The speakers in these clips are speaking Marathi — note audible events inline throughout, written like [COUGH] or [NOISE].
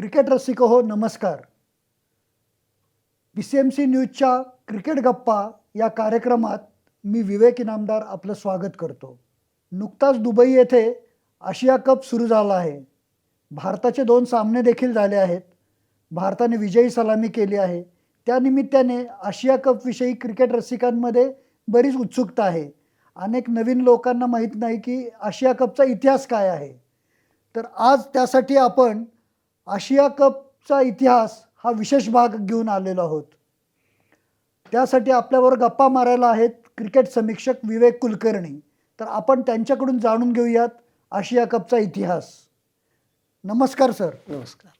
क्रिकेट रसिक हो नमस्कार. बी सी एम सी न्यूजच्या क्रिकेट गप्पा या कार्यक्रमात मी विवेक इनामदार आपलं स्वागत करतो. नुकताच दुबई येथे आशिया कप सुरू झाला आहे. भारताचे दोन सामने देखील झाले आहेत. भारताने विजयी सलामी केली आहे. त्यानिमित्ताने आशिया कपविषयी क्रिकेट रसिकांमध्ये बरीच उत्सुकता आहे. अनेक नवीन लोकांना माहीत नाही की आशिया कपचा इतिहास काय आहे. तर आज त्यासाठी आपण आशिया कपचा इतिहास हा विशेष भाग घेऊन आलेलो आहोत. त्यासाठी आपल्याबरोबर गप्पा मारायला आहेत क्रिकेट समीक्षक विवेक कुलकर्णी. तर आपण त्यांच्याकडून जाणून घेऊयात आशिया कपचा इतिहास. नमस्कार सर. नमस्कार.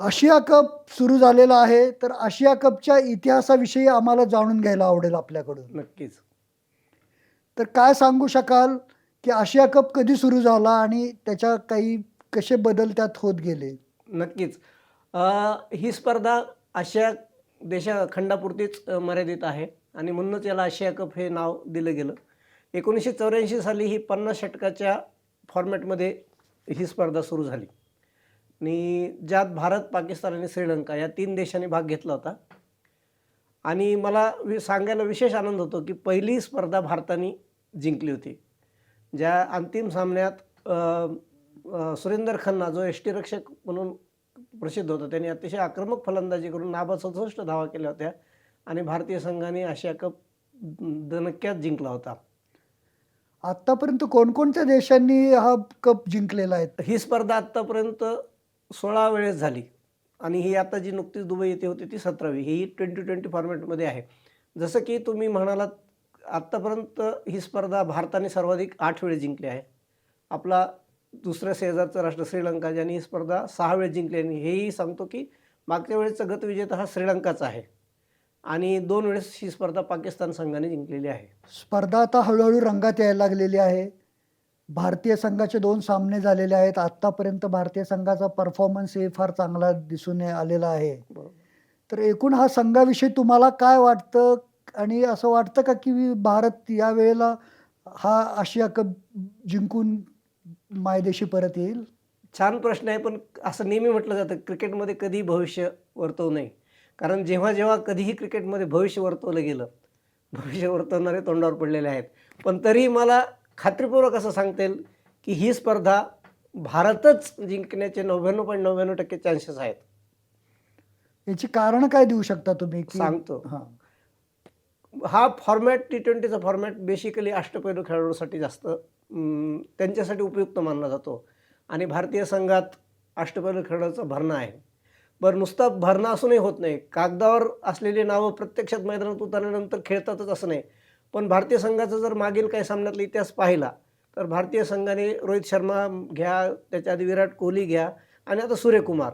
आशिया कप सुरू झालेला आहे तर आशिया कपच्या इतिहासाविषयी आम्हाला जाणून घ्यायला आवडेल आपल्याकडून. नक्कीच. तर काय सांगू शकाल की आशिया कप कधी सुरू झाला आणि त्याच्या काही कसे बदल त्यात होत गेले? नक्कीच. ही स्पर्धा आशिया देशा खंडापुरतीच मर्यादित आहे आणि म्हणूनच याला आशिया कप हे नाव दिलं गेलं. एकोणीसशे चौऱ्याऐंशी साली ही पन्नास षटकाच्या फॉर्मॅटमध्ये ही स्पर्धा सुरू झाली. आणि ज्यात भारत पाकिस्तान आणि श्रीलंका या तीन देशांनी भाग घेतला होता. आणि मला वि सांगायला विशेष आनंद होतो की पहिली स्पर्धा भारताने जिंकली होती. ज्या अंतिम सामन्यात सुरेंदर खन्ना जो रक्षक म्हणून प्रसिद्ध होता. त्यांनी अतिशय आक्रमक फलंदाजी करून नाबाद सदुसष्ट धावा केल्या होत्या आणि भारतीय संघाने आशिया कप दणक्यात जिंकला होता. आतापर्यंत कोणकोणत्या देशांनी हा कप जिंकलेला आहे? ही स्पर्धा आत्तापर्यंत सोळा वेळेस झाली. आणि ही आता जी नुकतीच दुबई येथे होती ती सतरावी. ही ट्वेंटी ट्वेंटी फॉर्मॅटमध्ये आहे. जसं की तुम्ही म्हणालात आत्तापर्यंत ही स्पर्धा भारताने सर्वाधिक आठ वेळेस जिंकली आहे. आपला दुसऱ्या शेजारचा राष्ट्र श्रीलंका ज्यांनी ही स्पर्धा सहा वेळेस जिंकली आणि हेही सांगतो की मागच्या वेळेचा गतविजेता हा श्रीलंकाचा आहे. आणि दोन वेळेस ही स्पर्धा पाकिस्तान संघाने जिंकलेली आहे. स्पर्धा आता हळूहळू रंगात यायला लागलेली आहे. भारतीय संघाचे दोन सामने झालेले आहेत. आत्तापर्यंत भारतीय संघाचा परफॉर्मन्स हे फार चांगला दिसून आलेला आहे. तर एकूण हा संघाविषयी तुम्हाला काय वाटतं? आणि असं वाटतं का की भारत या वेळेला हा आशिया कप जिंकून मायदेशी परत येईल? छान प्रश्न आहे पण असं नेहमी म्हटलं जातं क्रिकेटमध्ये कधी भविष्य वर्तवू नये. कारण जेव्हा जेव्हा कधीही क्रिकेटमध्ये भविष्य वर्तवलं गेलं भविष्य वर्तवणारे तोंडावर पडलेले आहेत. पण तरी मला खात्रीपूर्वक असं सांगता येईल की ही स्पर्धा भारतच जिंकण्याचे नव्याण्णव पॉईंट नव्याण्णव टक्के चान्सेस आहेत. याची कारण काय देऊ शकता तुम्ही सांगतो. हां. फॉर्मॅट टी ट्वेंटीचा फॉर्मॅट बेसिकली अष्टपैलू खेळाडूसाठी जास्त त्यांच्यासाठी उपयुक्त मानला जातो. आणि भारतीय संघात अष्टपैलू खेळाडूचा भरणा आहे. बरं नुसता भरणा असूनही होत नाही. कागदावर असलेली नावं प्रत्यक्षात मैदानात उतरल्यानंतर खेळतातच असं नाही. पण भारतीय संघाचा जर मागील काही सामन्यातला इतिहास पाहिला तर भारतीय संघाने रोहित शर्मा घ्या त्याच्या आधी विराट कोहली घ्या आणि आता सूर्यकुमार.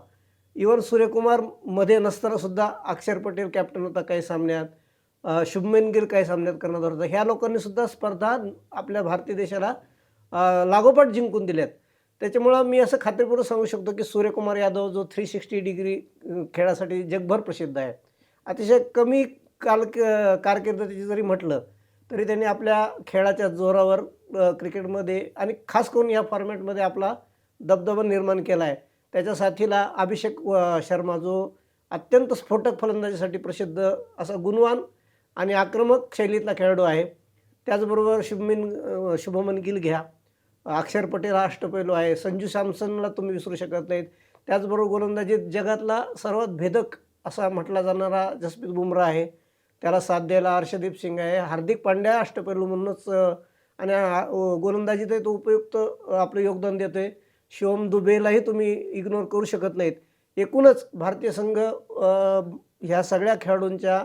इवन सूर्यकुमारमध्ये अक्षर पटेल कॅप्टन होता काही सामन्यात. शुभमन गिल काही सामन्यात करणार होता. ह्या लोकांनी सुद्धा स्पर्धा आपल्या भारतीय देशाला लागोपाठ जिंकून दिल्यात. त्याच्यामुळं मी असं खात्रीपूर्वक सांगू शकतो की सूर्यकुमार यादव जो थ्री सिक्स्टी डिग्री खेळासाठी जगभर प्रसिद्ध आहे. अतिशय कमी काल कारकीर्द त्याची जरी म्हटलं तरी त्यांनी आपल्या खेळाच्या जोरावर क्रिकेटमध्ये आणि खास करून या फॉर्मॅटमध्ये आपला दबदबा निर्माण केला आहे. त्याच्या साथीला अभिषेक शर्मा जो अत्यंत स्फोटक फलंदाजीसाठी प्रसिद्ध असा गुणवान आणि आक्रमक शैलीतला खेळाडू आहे. त्याचबरोबर शुभमिन शुभमन गिल घ्या. अक्षर पटेल हा अष्टपैलू आहे. संजू सॅमसनला तुम्ही विसरू शकत नाहीत. त्याचबरोबर गोलंदाजीत जगातला सर्वात भेदक असा म्हटला जाणारा जसप्रीत बुमराह आहे. त्याला साथ द्यायला हर्षदीप सिंग आहे. हार्दिक पांड्या अष्टपैलू म्हणूनच आणि गोलंदाजीतही तो उपयुक्त आपलं योगदान देतो आहे शिवम दुबेलाही तुम्ही इग्नोर करू शकत नाहीत. एकूणच भारतीय संघ ह्या सगळ्या खेळाडूंच्या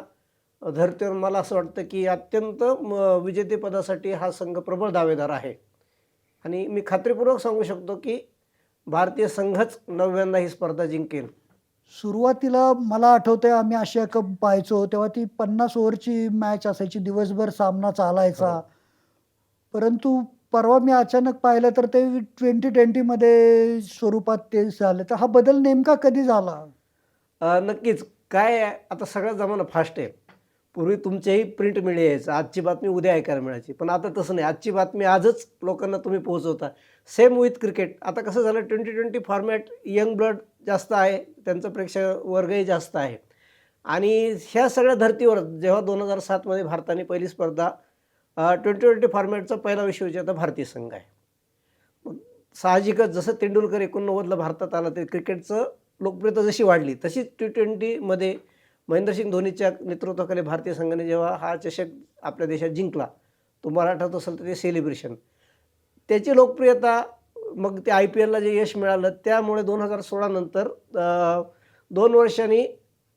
धर्तीवर मला असं वाटतं की अत्यंत म, विजेतेपदासाठी हा संघ प्रबळ दावेदार आहे. आणि मी खात्रीपूर्वक सांगू शकतो की भारतीय संघच नव्यांदा ही स्पर्धा जिंकेल. सुरुवातीला मला आठवतंय आम्ही आशिया कप पाहायचो तेव्हा ती पन्नास ओव्हरची मॅच असायची दिवसभर सामना चालायचा. हो. परंतु परवा मी अचानक पाहिलं तर ते ट्वेंटी ट्वेंटीमध्ये स्वरूपात ते झाले. तर हा बदल नेमका कधी झाला? नक्कीच. काय आता सगळा जमाना फास्ट आहे. पूर्वी तुमच्याही प्रिंट मिळे यायचं आजची बातमी उद्या ऐकायला मिळायची. पण आता तसं नाही. आजची बातमी आजच लोकांना तुम्ही पोहोचवता. सेम विथ क्रिकेट आता कसं झालं twenty twenty format young blood जास्त आहे त्यांचं प्रेक्षक वर्गही जास्त आहे. आणि ह्या सगळ्या धर्तीवर जेव्हा दोन हजार सातमध्ये भारताने पहिली स्पर्धा ट्वेंटी ट्वेंटी फॉर्मॅटचा पहिला विश्वविजेता भारतीय संघ आहे. मग साहजिकच जसं तेंडुलकर एकोणनव्वदला भारतात आला ते क्रिकेटचं लोकप्रियता जशी वाढली तशीच टी ट्वेंटीमध्ये महेंद्रसिंग धोनीच्या नेतृत्वाखाली भारतीय संघाने जेव्हा हा चषक आपल्या देशात जिंकला तुम्हाला आठवत असेल तर ते सेलिब्रेशन त्याची लोकप्रियता मग ते आय पी एलला जे यश मिळालं त्यामुळे दोन हजार सोळानंतर दोन वर्षांनी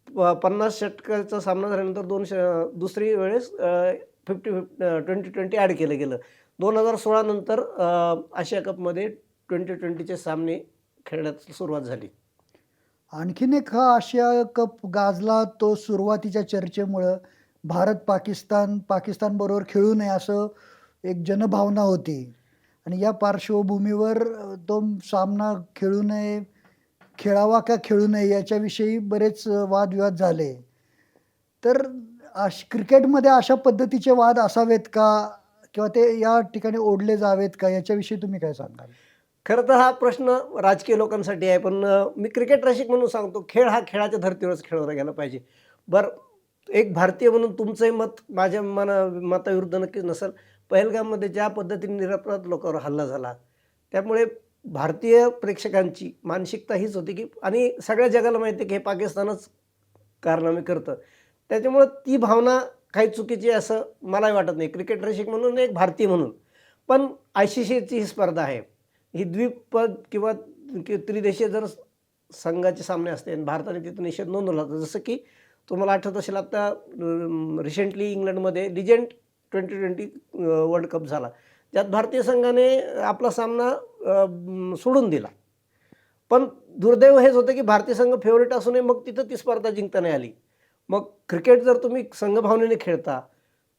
प- पन्नास षटकाचा सामना झाल्यानंतर दोन श दुसरी वेळेस fifty fifty twenty twenty add केलं गेलं. दोन हजार सोळानंतर आशिया कपमध्ये ट्वेंटी ट्वेंटीचे सामने खेळण्यास सुरुवात झाली. आणखीन एक हा आशिया कप गाजला तो सुरुवातीच्या चर्चेमुळं भारत पाकिस्तान पाकिस्तानबरोबर खेळू नये असं एक जनभावना होती. आणि या पार्श्वभूमीवर तो सामना खेळू नये खेळावा का खेळू नये याच्याविषयी बरेच वादविवाद झाले. तर आश क्रिकेटमध्ये अशा पद्धतीचे वाद असावेत का? किंवा ते या ठिकाणी ओढले जावेत का? याच्याविषयी तुम्ही काय सांगाल? खरं तर हा प्रश्न राजकीय लोकांसाठी आहे पण मी क्रिकेट रसिक म्हणून सांगतो खेळ हा खेळाच्या धर्तीवरच खेळवला गेला पाहिजे. बरं एक भारतीय म्हणून तुमचंही मत माझ्या मना मताविरुद्ध नक्कीच नसेल. पहलगाममध्ये ज्या पद्धतीने निरपराध लोकांवर हल्ला झाला त्यामुळे भारतीय प्रेक्षकांची मानसिकता हीच होती की आणि सगळ्या जगाला माहिती आहे की हे पाकिस्तानच कारनामे करतं. त्याच्यामुळं ती भावना काही चुकीची आहे असं मलाही वाटत नाही. क्रिकेट रसिक म्हणून एक भारतीय म्हणून. पण आय सी सीची ही स्पर्धा आहे. ही द्विपद किंवा त्रिदेशीय जर संघाचे सामने असते आणि भारताने तिथं निषेध नोंदवला होता जसं की तुम्हाला आठवत असेल आता रिसेंटली इंग्लंडमध्ये legend twenty twenty world cup झाला. ज्यात भारतीय संघाने आपला सामना सोडून दिला. पण दुर्दैव हेच होतं की भारतीय संघ फेवरेट असूनही मग तिथं ती स्पर्धा जिंकता नाही आली. मग क्रिकेट जर तुम्ही संघभावनेने खेळता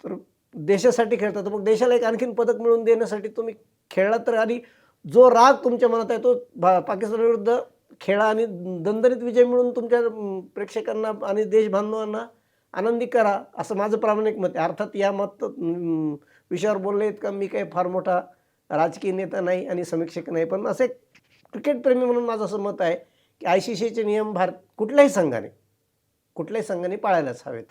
तर देशासाठी खेळता तर मग देशाला एक आणखीन पदक मिळवून देण्यासाठी तुम्ही खेळला तर आणि जो राग तुमच्या मनात आहे तो भा पाकिस्तानविरुद्ध खेळा आणि दणदणीत विजय मिळून तुमच्या प्रेक्षकांना आणि देशबांधवांना आनंदी करा असं माझं प्रामाणिक मत आहे. अर्थात या मत विषयावर बोलले आहेत का मी काही फार मोठा राजकीय नेता नाही आणि समीक्षक नाही पण असे क्रिकेट प्रेमी म्हणून माझं असं मत आहे की आय सी सीचे नियम भारत कुठल्याही संघाने कुठल्याही संघाने पाळायलाच हवेत.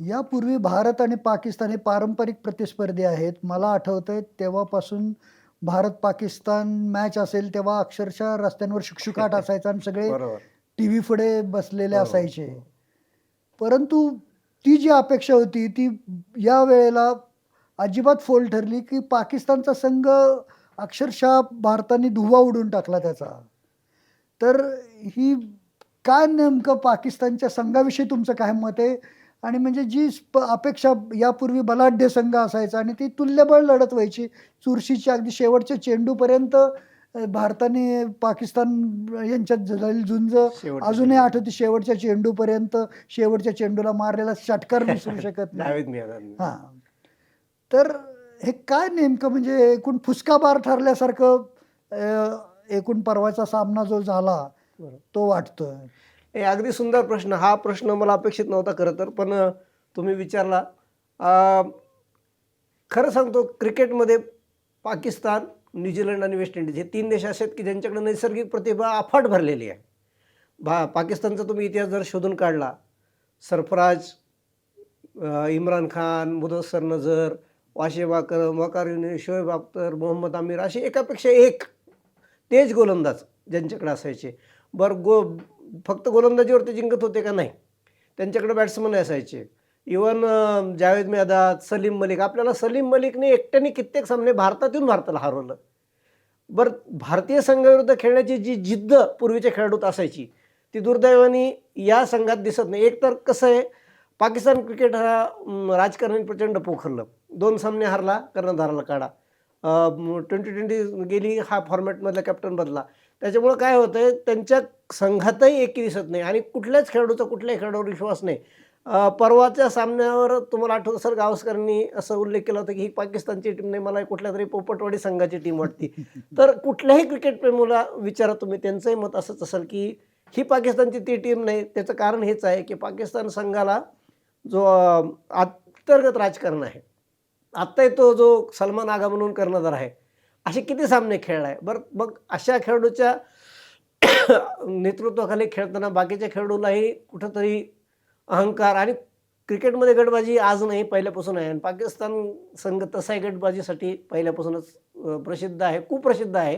यापूर्वी भारत आणि पाकिस्तान हे पारंपरिक प्रतिस्पर्धी आहेत. मला आठवतंय तेव्हापासून भारत पाकिस्तान मॅच असेल तेव्हा अक्षरशः रस्त्यांवर शुकशुकाट [LAUGHS] असायचा आणि सगळे टी व्ही पुढे बसलेले. असायचे. परंतु ती जी अपेक्षा होती ती या वेळेला अजिबात फोल ठरली की पाकिस्तानचा संघ अक्षरशः भारताने धुवा उडून टाकला त्याचा. तर ही काय नेमकं पाकिस्तानच्या संघाविषयी तुमचं काय मत आहे? आणि म्हणजे जी अपेक्षा यापूर्वी बलाढ्य संघ असायचा आणि ती तुल्यबळ लढत व्हायची. चुरशीची अगदी शेवटच्या चेंडूपर्यंत भारताने पाकिस्तान यांच्यात झालेली झुंज. अजूनही. आठवते शेवटच्या चेंडूपर्यंत शेवटच्या चेंडूला मारलेला षटकार विसरू शकत नाही. हा. तर हे काय नेमकं म्हणजे एकूण फुसकाबार ठरल्यासारखं एकूण परवाचा सामना जो झाला. तो वाटतोय? हे अगदी सुंदर प्रश्न. हा प्रश्न मला अपेक्षित नव्हता खरं तर पण तुम्ही विचारला. खरं सांगतो क्रिकेटमध्ये पाकिस्तान न्यूझीलंड आणि वेस्ट इंडिज हे तीन देश असे आहेत की ज्यांच्याकडे नैसर्गिक प्रतिभा अफाट भरलेली आहे. भा पाकिस्तानचा तुम्ही इतिहास जर शोधून काढला सरफराज इम्रान खान मुदस्सर नझर वाशिम अकरम वकार शोएब अख्तर मोहम्मद आमिर असे एकापेक्षा एक तेज गोलंदाज ज्यांच्याकडे असायचे. बरं गो फक्त गोलंदाजीवर ते जिंकत होते का नाही? त्यांच्याकडे बॅट्समन असायचे. इवन जावेद मेहदाद सलीम मलिक आपल्याला सलीम मलिकने एकट्याने कित्येक सामने भारतात येऊन भारताला हरवलं. बरं भारतीय संघाविरुद्ध खेळण्याची जी जिद्द पूर्वीच्या खेळाडूत असायची ती दुर्दैवाने या संघात दिसत नाही. एक तर कसं आहे पाकिस्तान क्रिकेट हा राजकारणी प्रचंड पोखरलं. दोन सामने हरला कर्णधाराला काढा. ट्वेंटी ट्वेंटी गेली हा फॉर्मॅटमधला कॅप्टन बदला. त्याच्यामुळं काय होतं आहे त्यांच्या संघातही एकी दिसत नाही आणि कुठल्याच खेळाडूचा कुठल्याही खेळाडूवर विश्वास नाही. परवाच्या सामन्यावर तुम्हाला आठवत सर गावस्करांनी असं उल्लेख केला होता की ही पाकिस्तानची टीम नाही मला कुठल्या तरी पोपटवाडी संघाची टीम वाटती. तर कुठल्याही क्रिकेटप्रेमीला विचारा तुम्ही त्यांचंही मत असंच असेल की ही पाकिस्तानची ती टीम नाही त्याचं कारण हेच आहे की पाकिस्तान संघाला जो अंतर्गत राजकारण आहे आत्ताही तो जो सलमान आगा म्हणून कर्णधार आहे असे किती सामने खेळला आहे बरं मग अशा खेळाडूच्या [COUGHS] नेतृत्वाखाली खेळताना बाकीच्या खेळाडूलाही कुठंतरी अहंकार आणि क्रिकेटमध्ये गटबाजी आज नाही पहिल्यापासून आहे. आणि पाकिस्तान संघ तसाही गटबाजीसाठी पहिल्यापासूनच प्रसिद्ध आहे कुप्रसिद्ध आहे.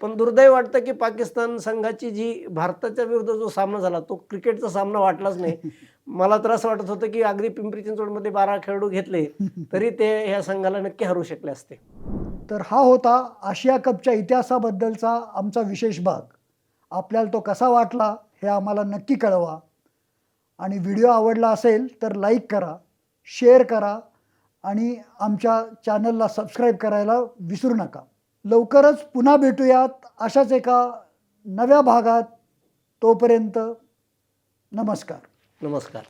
पण दुर्दैव वाटतं की पाकिस्तान संघाची जी भारताच्या विरुद्ध जो सामना झाला तो क्रिकेटचा सामना वाटलाच नाही. [LAUGHS] मला तर असं वाटत होतं की अगदी पिंपरी चिंचवडमध्ये बारा खेळाडू घेतले तरी ते ह्या संघाला नक्की हरू शकले असते. तर हा होता आशिया कपच्या इतिहासाबद्दलचा आमचा विशेष भाग. आपल्याला तो कसा वाटला हे आम्हाला नक्की कळवा. आणि व्हिडिओ आवडला असेल तर लाईक करा शेअर करा आणि आमच्या चॅनलला सबस्क्राईब करायला विसरू नका. लवकरच पुन्हा भेटूयात अशाच एका नव्या भागात. तोपर्यंत नमस्कार. नमस्कार.